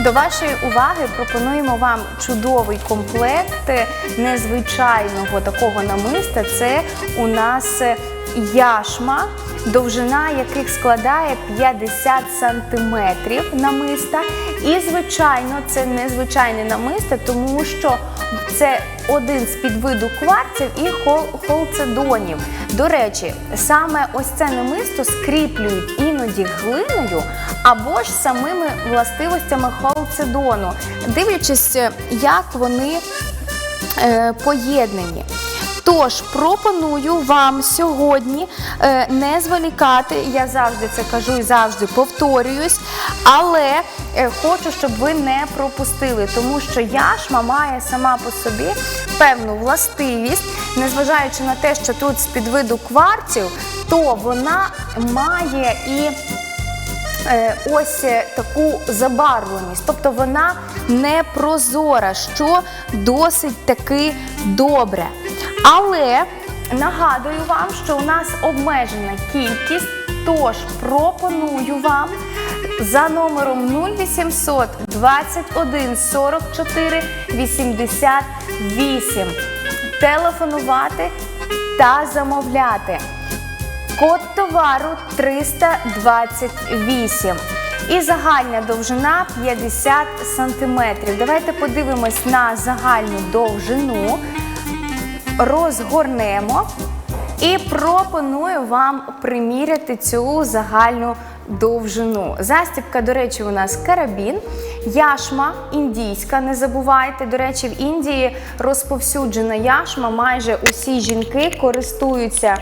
До вашої уваги пропонуємо вам чудовий комплект незвичайного такого намиста. Це у нас яшма, довжина яких складає 50 сантиметрів намиста. І, звичайно, це незвичайне намисто, тому що це один з підвиду кварців і хол- холцедонів. До речі, саме ось це намисто скріплюють іноді глиною або ж самими властивостями холцедону, дивлячись, як вони е, поєднані. Тож пропоную вам сьогодні е, не зволікати. Я завжди це кажу і завжди повторююсь, але е, хочу, щоб ви не пропустили, тому що яшма має сама по собі певну властивість, незважаючи на те, що тут з підвиду кварців, то вона має і ось е, таку забарвленість, тобто вона не прозора, що досить таки добре. Але нагадую вам, що у нас обмежена кількість, тож пропоную вам за номером 0800 21 44 88 телефонувати та замовляти. Код товару 328 і загальна довжина 50 см. Давайте подивимось на загальну довжину, розгорнемо і пропоную вам приміряти цю загальну довжину. Застібка, до речі, у нас карабін, яшма індійська. Не забувайте. До речі, в Індії розповсюджена яшма. Майже усі жінки користуються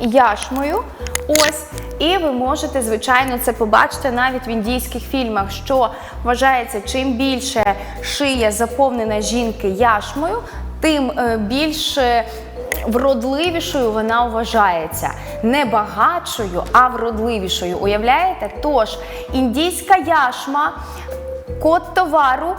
яшмою. Ось, і ви можете, звичайно, це побачити навіть в індійських фільмах, що вважається, чим більше шия заповнена жінки яшмою, тим е, більш е, вродливішою вона вважається. Не багатшою, а вродливішою. Уявляєте? Тож, індійська яшма, код товару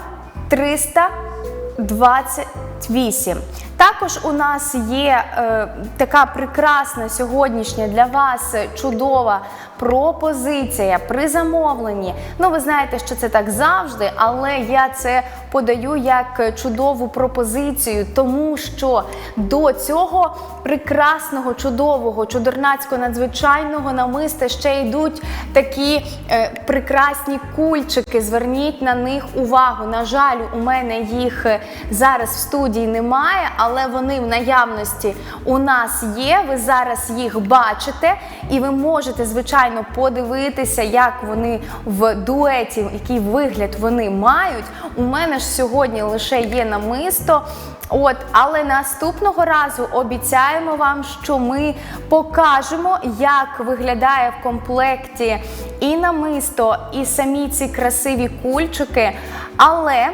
328. Також у нас є е, така прекрасна сьогоднішня для вас чудова пропозиція при замовленні. Ну, ви знаєте, що це так завжди, але я це подаю як чудову пропозицію, тому що до цього прекрасного, чудового, чудернацького, надзвичайного намиста ще йдуть такі е, прекрасні кульчики. Зверніть на них увагу. На жаль, у мене їх е, зараз в студії немає, але вони в наявності у нас є. Ви зараз їх бачите, і ви можете, звичайно, подивитися, як вони в дуеті, який вигляд вони мають. У мене ж сьогодні лише є намисто. От, але наступного разу обіцяємо вам, що ми покажемо, як виглядає в комплекті і намисто, і самі ці красиві кульчики. Але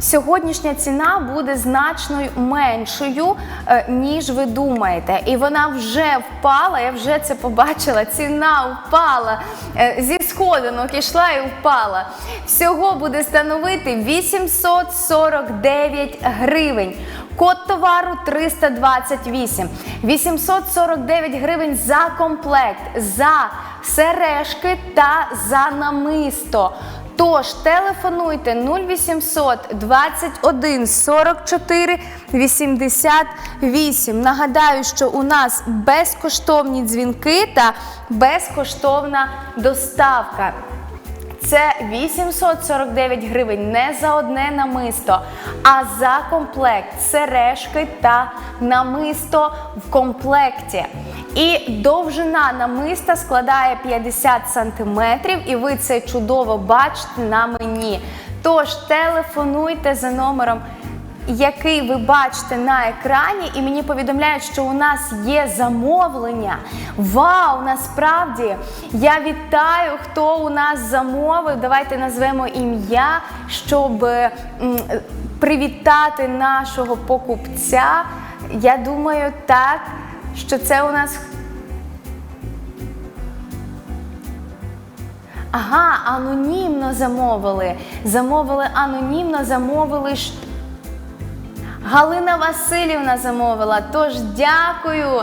Сьогоднішня ціна буде значно меншою, е, ніж ви думаєте. І вона вже впала, я вже це побачила. Ціна впала е, зі сходинок ішла і впала. Всього буде становити 849 гривень. Код товару 328. 849 гривень за комплект, за сережки та за намисто. Тож телефонуйте 0800 21 44 88. Нагадаю, що у нас безкоштовні дзвінки та безкоштовна доставка. Це 849 гривень не за одне намисто, а за комплект сережки та намисто в комплекті. І довжина намиста складає 50 сантиметрів, і ви це чудово бачите на мені. Тож телефонуйте за номером який ви бачите на екрані, і мені повідомляють, що у нас є замовлення. Вау! Насправді я вітаю, хто у нас замовив. Давайте назвемо ім'я, щоб привітати нашого покупця. Я думаю, так, що це у нас. Ага, анонімно замовили. Замовили анонімно, замовили. Галина Васильівна замовила. Тож дякую.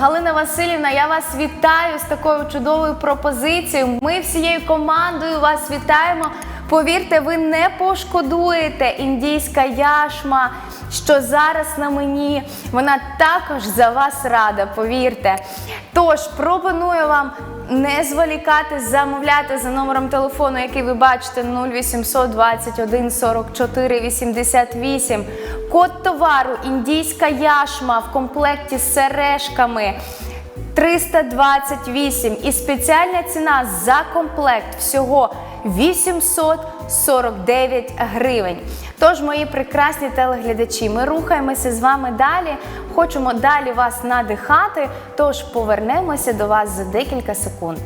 Галина Васильівна, я вас вітаю з такою чудовою пропозицією. Ми всією командою вас вітаємо. Повірте, ви не пошкодуєте індійська яшма, що зараз на мені. Вона також за вас рада, повірте. Тож пропоную вам не зволікати, замовляти за номером телефону, який ви бачите 0800 21 44 88. Код товару індійська яшма в комплекті з сережками. 328 і спеціальна ціна за комплект всього 849 гривень. Тож, мої прекрасні телеглядачі, ми рухаємося з вами далі. Хочемо далі вас надихати. Тож повернемося до вас за декілька секунд.